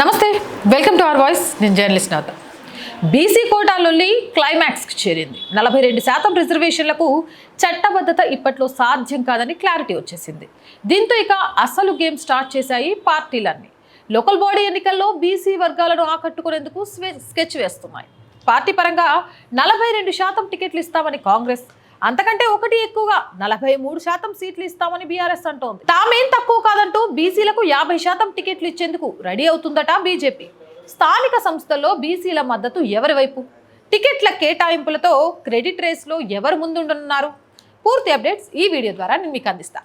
నమస్తే welcome to our voice నేను journalist నవత BC కోటాలొల్లి క్లైమాక్స్కి చేరింది. నలభై రెండు శాతం రిజర్వేషన్లకు చట్టబద్ధత ఇప్పట్లో సాధ్యం కాదని క్లారిటీ వచ్చేసింది. దీంతో ఇక అసలు గేమ్ స్టార్ట్ చేశాయి పార్టీలన్నీ. లోకల్ బాడీ ఎన్నికల్లో బీసీ వర్గాలను ఆకట్టుకునేందుకు స్కెచ్ వేస్తున్నాయి. పార్టీ పరంగా నలభై రెండు శాతం టికెట్లు ఇస్తామని కాంగ్రెస్ అంతకంటే ఒకటి ఎక్కువగా నలభై మూడు శాతం సీట్లు ఇస్తామని బీఆర్ఎస్ అంటోంది. తామేం తక్కువ కాదంటూ బీసీలకు యాభై శాతం టికెట్లు ఇచ్చేందుకు రెడీ అవుతుందట బీజేపీ. స్థానిక సంస్థల్లో బీసీల మద్దతు ఎవరి వైపు? టికెట్ల కేటాయింపులతో క్రెడిట్ రేస్లో ఎవరు ముందుండనున్నారు? పూర్తి అప్డేట్స్ ఈ వీడియో ద్వారా నేను మీకు అందిస్తా.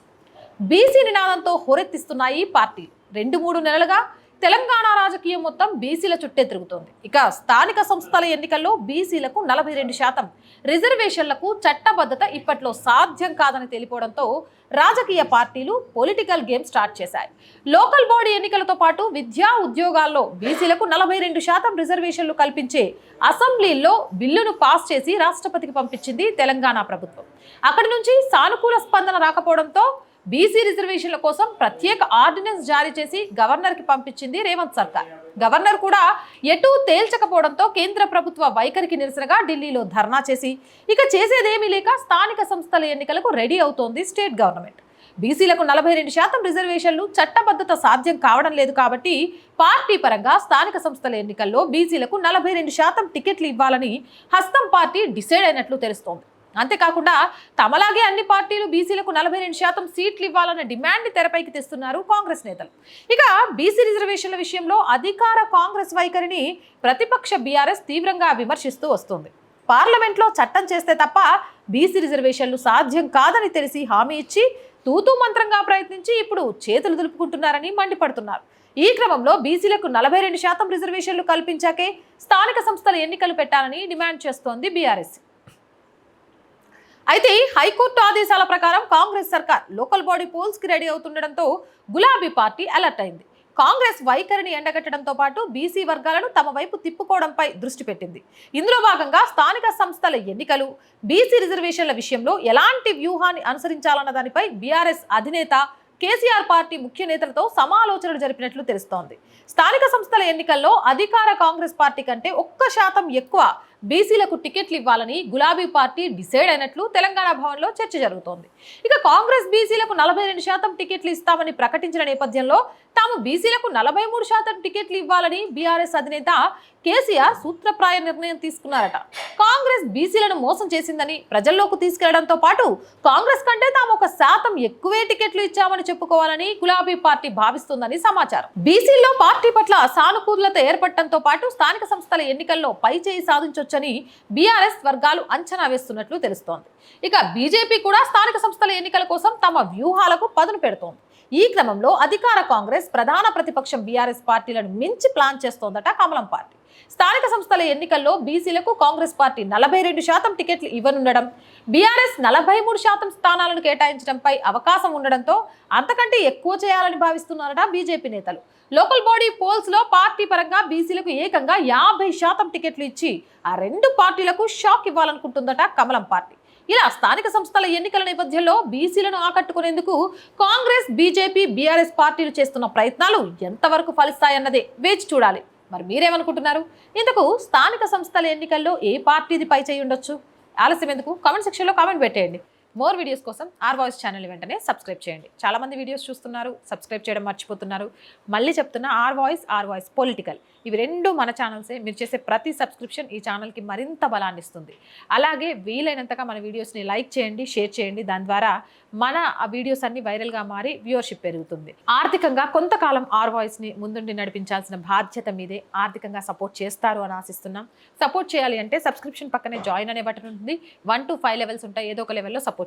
బీసీ నినాదంతో హోరెత్తిస్తున్నాయి పార్టీ రెండు మూడు నెలలుగా తెలంగాణ రాజకీయం మొత్తం బీసీల చుట్టే తిరుగుతోంది. ఇక స్థానిక సంస్థల ఎన్నికల్లో బీసీలకు నలభై రెండు శాతం. రిజర్వేషన్లకు చట్టబద్ధత ఇప్పట్లో సాధ్యం కాదని తెలిపోవడంతో రాజకీయ పార్టీలు పొలిటికల్ గేమ్ స్టార్ట్ చేశాయి. లోకల్ బాడీ ఎన్నికలతో పాటు విద్యా ఉద్యోగాల్లో బీసీలకు నలభై రెండు శాతం రిజర్వేషన్లు కల్పించే అసెంబ్లీలో బిల్లును పాస్ చేసి రాష్ట్రపతికి పంపించింది తెలంగాణ ప్రభుత్వం. అక్కడి నుంచి సానుకూల స్పందన రాకపోవడంతో బీసీ రిజర్వేషన్ల కోసం ప్రత్యేక ఆర్డినెన్స్ జారీ చేసి గవర్నర్కి పంపించింది రేవంత్ సర్కార్. గవర్నర్ కూడా ఎటూ తేల్చకపోవడంతో కేంద్ర ప్రభుత్వ వైఖరికి నిరసనగా ఢిల్లీలో ధర్నా చేసి ఇక చేసేదేమీ లేక స్థానిక సంస్థల ఎన్నికలకు రెడీ అవుతోంది స్టేట్ గవర్నమెంట్. బీసీలకు నలభై రెండు శాతం రిజర్వేషన్లు చట్టబద్ధత సాధ్యం కావడం లేదు కాబట్టి పార్టీ పరంగా స్థానిక సంస్థల ఎన్నికల్లో బీసీలకు నలభై రెండు శాతం టికెట్లు ఇవ్వాలని హస్తం పార్టీ డిసైడ్ అయినట్లు తెలుస్తోంది. అంతేకాకుండా తమలాగే అన్ని పార్టీలు బీసీలకు నలభై రెండు శాతం సీట్లు ఇవ్వాలన్న డిమాండ్ తెరపైకి తెస్తున్నారు కాంగ్రెస్ నేతలు. ఇక బీసీ రిజర్వేషన్ల విషయంలో అధికార కాంగ్రెస్ వైఖరిని ప్రతిపక్ష బీఆర్ఎస్ తీవ్రంగా విమర్శిస్తూ వస్తుంది. పార్లమెంట్లో చట్టం చేస్తే తప్ప బీసీ రిజర్వేషన్లు సాధ్యం కాదని తెలిసి హామీ ఇచ్చి తూతూ మంత్రంగా ప్రయత్నించి ఇప్పుడు చేతులు దులుపుకుంటున్నారని మండిపడుతున్నారు. ఈ క్రమంలో బీసీలకు నలభై రెండు శాతం రిజర్వేషన్లు కల్పించాకే స్థానిక సంస్థల ఎన్నికలు పెట్టాలని డిమాండ్ చేస్తోంది బీఆర్ఎస్. అయితే హైకోర్టు ఆదేశాల ప్రకారం కాంగ్రెస్ సర్కార్ లోకల్ బాడీ పోల్స్కి రెడీ అవుతుండడంతో గులాబీ పార్టీ అలర్ట్ అయింది. కాంగ్రెస్ వైఖరిని ఎండగట్టడంతో పాటు బీసీ వర్గాలను తమ వైపు తిప్పుకోవడంపై దృష్టి పెట్టింది. ఇందులో భాగంగా స్థానిక సంస్థల ఎన్నికలు బీసీ రిజర్వేషన్ల విషయంలో ఎలాంటి వ్యూహాన్ని అనుసరించాలన్న దానిపై బీఆర్ఎస్ అధినేత కేసీఆర్ పార్టీ ముఖ్య నేతలతో సమాలోచనలు జరిపినట్లు తెలుస్తోంది. స్థానిక సంస్థల ఎన్నికల్లో అధికార కాంగ్రెస్ పార్టీ కంటే ఒక్క శాతం ఎక్కువ బీసీలకు టికెట్లు ఇవ్వాలని గులాబీ పార్టీ డిసైడ్ అయినట్లు తెలంగాణ భవన్లో చర్చ జరుగుతోంది. ఇక కాంగ్రెస్ బీసీలకు నలభై రెండు శాతం టికెట్లు ఇస్తామని ప్రకటించిన నేపథ్యంలో తాము బీసీలకు నలభై మూడు శాతం టికెట్లు ఇవ్వాలని బీఆర్ఎస్ అధినేత కేసీఆర్ సూత్రప్రాయ నిర్ణయం తీసుకున్నారట. కాంగ్రెస్ బీసీలను మోసం చేసిందని ప్రజల్లోకి తీసుకెళ్ళడంతో పాటు కాంగ్రెస్ కంటే తాము ఒక శాతం ఎక్కువే టికెట్లు ఇచ్చామని చెప్పుకోవాలని గులాబీ పార్టీ భావిస్తుందని సమాచారం. బీసీల్లో పార్టీ పట్ల సానుకూలత ఏర్పడటంతో పాటు స్థానిక సంస్థల ఎన్నికల్లో పై చేయి ఉండొచ్చని బీఆర్ఎస్ వర్గాలు అంచనా వేస్తున్నట్లు తెలుస్తోంది. ఇక బీజేపీ కూడా స్థానిక సంస్థల ఎన్నికల కోసం తమ వ్యూహాలకు పదును పెడుతోంది. ఈ క్రమంలో అధికార కాంగ్రెస్ ప్రధాన ప్రతిపక్షం బీఆర్ఎస్ పార్టీలను మించి ప్లాన్ చేస్తోందట కమలం పార్టీ. స్థానిక సంస్థల ఎన్నికల్లో బీసీలకు కాంగ్రెస్ పార్టీ నలభై రెండు శాతం టికెట్లు ఇవ్వనుండడం బీఆర్ఎస్ నలభై మూడు శాతం స్థానాలను కేటాయించడంపై అవకాశం ఉండడంతో అంతకంటే ఎక్కువ చేయాలని భావిస్తున్నారట బీజేపీ నేతలు. లోకల్ బాడీ పోల్స్లో పార్టీ పరంగా బీసీలకు ఏకంగా యాభై శాతం టికెట్లు ఇచ్చి ఆ రెండు పార్టీలకు షాక్ ఇవ్వాలనుకుంటుందట కమలం పార్టీ. ఇలా స్థానిక సంస్థల ఎన్నికల నేపథ్యంలో బీసీలను ఆకట్టుకునేందుకు కాంగ్రెస్ బీజేపీ బీఆర్ఎస్ పార్టీలు చేస్తున్న ప్రయత్నాలు ఎంతవరకు ఫలిస్తాయన్నదే వేచి చూడాలి. మరి మీరేమనుకుంటున్నారు? ఇందుకు స్థానిక సంస్థల ఎన్నికల్లో ఏ పార్టీది పై చేయి ఉండొచ్చు? ఆలస్యం ఎందుకు? కామెంట్ సెక్షన్లో కామెంట్ పెట్టేయండి. మోర్ వీడియోస్ కోసం ఆర్ వాయిస్ ఛానల్ వెంటనే సబ్స్క్రైబ్ చేయండి. చాలామంది వీడియోస్ చూస్తున్నారు సబ్స్క్రైబ్ చేయడం మర్చిపోతున్నారు. మళ్ళీ చెప్తున్నా our voice our voice political ఇవి రెండు మన ఛానల్సే మీరు చేసే ప్రతి సబ్స్క్రిప్షన్ ఈ ఛానల్కి మరింత బలాన్ని ఇస్తుంది. అలాగే వీలైనంతగా మన వీడియోస్ని లైక్ చేయండి షేర్ చేయండి. దాని ద్వారా మన ఆ వీడియోస్ అన్ని వైరల్గా మారి వ్యూవర్షిప్ పెరుగుతుంది. ఆర్థికంగా కొంతకాలం ఆర్ వాయిస్ని ముందుండి నడిపించాల్సిన బాధ్యత మీదే ఆర్థికంగా సపోర్ట్ చేస్తారు అని ఆశిస్తున్నాం. సపోర్ట్ చేయాలి అంటే సబ్స్క్రిప్షన్ పక్కనే జాయిన్ అనే బటన్ ఉంటుంది. వన్ టు ఫైవ్ లెవెల్స్ ఉంటాయి. ఏదో ఒక లెవెల్లో సపోర్ట్